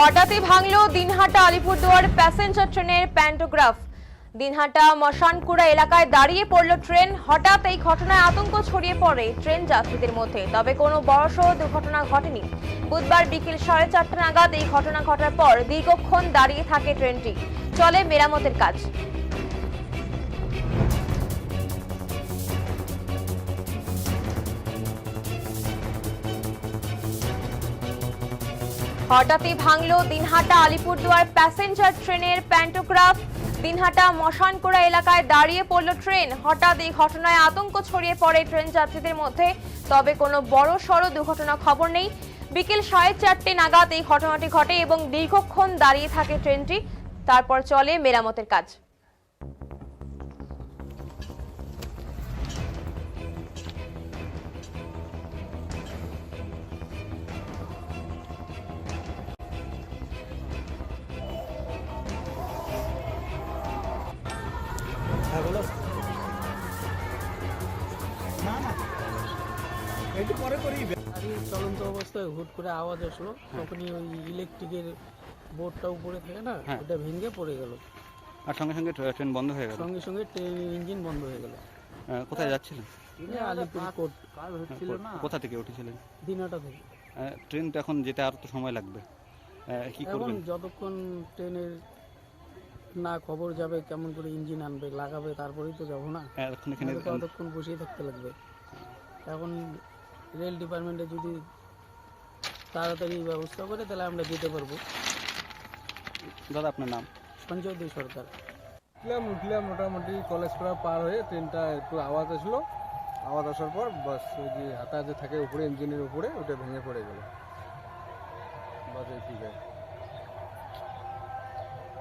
হঠাৎই ভাঙল দিনহাটা আলিপুরদুয়ার প্যাসেঞ্জার ট্রেনের প্যান্টোগ্রাফ। দিনহাটা মশানকুড়া এলাকায় দাঁড়িয়ে পড়ল ট্রেন। হঠাৎ এই ঘটনায় আতঙ্ক ছড়িয়ে পড়ে ট্রেন যাত্রীদের মধ্যে। তবে কোনো বড়সড় দুর্ঘটনা ঘটেনি। বুধবার বিকেল সাড়ে চারটা নাগাদ এই ঘটনা ঘটার পর দীর্ঘক্ষণ দাঁড়িয়ে থাকে ট্রেনটি। চলে মেরামতের কাজ। হঠাৎই ভাঙল দিনহাটা আলিপুরদুয়ার প্যাসেঞ্জার ট্রেনের প্যান্টোগ্রাফ। দিনহাটা মশানকোড়া এলাকায় দাঁড়িয়ে পড়ল ট্রেন। হঠাৎ এই ঘটনায় আতঙ্ক ছড়িয়ে পড়ে ট্রেন যাত্রীদের মধ্যে। তবে কোনো বড় সড় দুর্ঘটনা খবর নেই। বিকেল সাড়ে চারটে নাগাদ এই ঘটনাটি ঘটে এবং দীর্ঘক্ষণ দাঁড়িয়ে থাকে ট্রেনটি। তারপর চলে মেরামতের কাজ। হ্যাঁ বলো। না না। একটু পরে করি গাড়ি চলন্ত অবস্থায় হুট করে আওয়াজ আসলো তখনই ওই ইলেকট্রিকের বোর্ডটা উপরে থাকে না হ্যাঁ। ওটা ভেঙে পড়ে গেল। আর সঙ্গে সঙ্গে ট্রেন বন্ধ হয়ে গেল। সঙ্গে সঙ্গে ট্রেন ইঞ্জিন বন্ধ হয়ে গেল। কোথায় যাচ্ছিলেন? আলিপুর কোর্ট কোথা থেকে উঠেছিলেন? দিনাটা থেকে। ট্রেন তো এখন যেতে আর তো সময় লাগবে। কি করবেন? যতক্ষণ ট্রেনের না খবর যাবে কেমন করে ইঞ্জিন আনবে লাগাবে তারপরেই তো যাব না। তো ততক্ষণ বসেই থাকতে লাগবে। এখন রেল ডিপার্টমেন্টে যদি তাড়াতাড়ি ব্যবস্থা করে তাহলে আমরা যেতে পারব। দাদা আপনার নাম? সঞ্জয় দে সরকার। উঠলাম উঠলাম মোটামুটি কলেজ পাড়া পার হয়ে ট্রেনটা একটু আওয়াজ আসলো। আওয়াজ আসার পর বাস ওই যে হাতা যে থাকে উপরে ইঞ্জিনের উপরে ওটা ভেঙে পড়ে গেল। বাস ঠিক আছে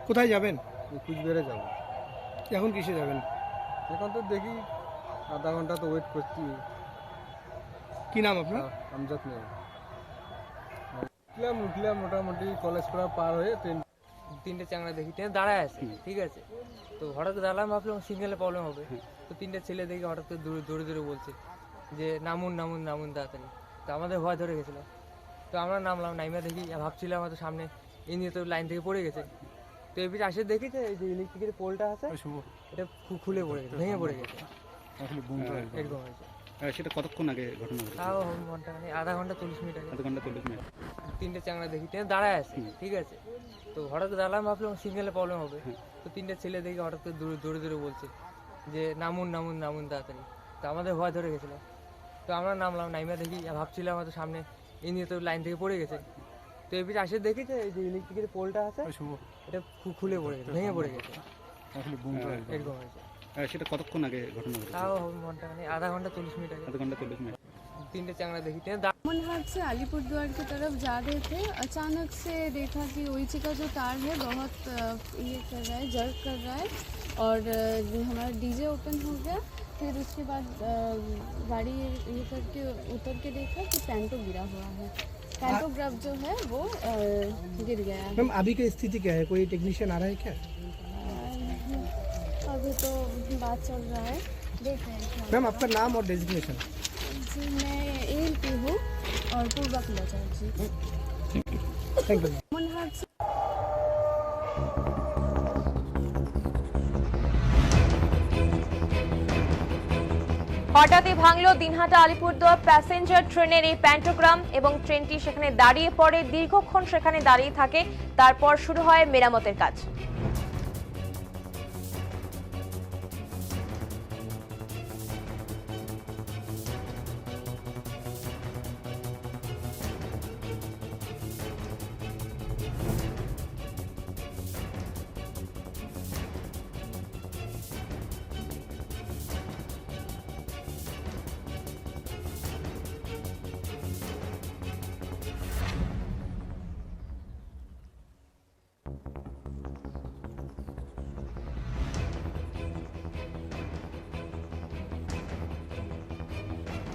কোথায় যাবেন? কুচবিহারে যাব এখন কিসে যাবেন? এখন তো দেখি আধা ঘণ্টা তো ওয়েট করছি। কি নাম আপনার? আমজাদ নেই উঠলাম উঠলাম মোটামুটি কলেজ পাড়া পার হয়ে ট্রেন তিনটে চাংড়া দেখি ট্রেন দাঁড়ায় আছে ঠিক আছে। তো হঠাৎ দাঁড়ালাম ভাবলাম সিগন্যালে প্রবলেম হবে। তো তিনটে ছেলে দেখি হঠাৎ করে দূরে দূরে দূরে বলছে যে নামুন নামুন নামুন তাড়াতাড়ি তো আমাদের ভয় ধরে গেছিল। তো আমরা নামলাম নাইমা দেখি ভাবছিলাম হয়তো সামনে ইঞ্জিন তো লাইন থেকে পড়ে গেছে। তো আসে দেখি যে এই যে ইলেকট্রিকের পোলটা আছে এটা খুলে পড়ে গেছে ভেঙে পড়ে গেছে। এরকম হয়েছে সেটা কতক্ষণ আগে ঘটনা ঘটেছে? তাও ঘণ্টা আধা ঘণ্টা চল্লিশ মিনিট আগে। আধ ঘণ্টা চল্লিশ মিনিট। তিনটে চাংড়া দেখি ট্রেন দাঁড়ায় আছে ঠিক আছে। তো হঠাৎ দাঁড়ালাম ভাবলাম সিগন্যালে প্রবলেম হবে। তো তিনটে ছেলে দেখি হঠাৎ করে দূরে দূরে দূরে বলছে যে নামুন নামুন নামুন তাড়াতাড়ি। তো আমাদের ভয় ধরে গেছিল। তো আমরা নামলাম নাইমা দেখি ভাবছিলাম হয়তো সামনে ইঞ্জিন তো লাইন থেকে পড়ে গেছে। তো এর পিছনে আসে দেখি যে এই যে ইলেকট্রিকের পোলটা আছে এটা খু- খুলে পড়ে গেছে ভেঙে পড়ে গেছে এরকম হয়েছে আহ, সেটা কতক্ষণ আগে ঘটনা ঘটেছে তাও ঘন্টা খানি আধা ঘন্টা চল্লিশ মিনিট আগে আধ ঘন্টা চল্লিশ মিনিট তিনটে चांगड़ा देखी ट्रेन मनहाट से अलीपुरद्वार की तरफ जा रहे थे अचानक से देखा कि ओइची का जो तार है बहुत अ, ये कर रहा है जर्क कर रहा है और अ, हमारा डीजे ओपन हो गया फिर उसके बाद गाड़ी ये करके उतर के देखा कि पैंटो गिरा हुआ है। पैंटोग्राफ जो है वो गिर गया है। मैम अभी की स्थिति क्या है? कोई टेक्नीशियन आ रहा है क्या? अभी तो बात चल रहा है। देख रहे हैं। मैम आपका नाम और डेजिग्नेशन जी मैं ए एल पी हूँ और पूर्वा कुलाचार्य जी। थैंक यू मनहाट से হঠাৎই ভাঙল দিনহাটা আলিপুরদুয়ার প্যাসেঞ্জার ট্রেনের এই প্যান্টোগ্রাম এবং ট্রেনটি সেখানে দাঁড়িয়ে পড়ে। দীর্ঘক্ষণ সেখানে দাঁড়িয়ে থাকে। তারপর শুরু হয় মেরামতের কাজ।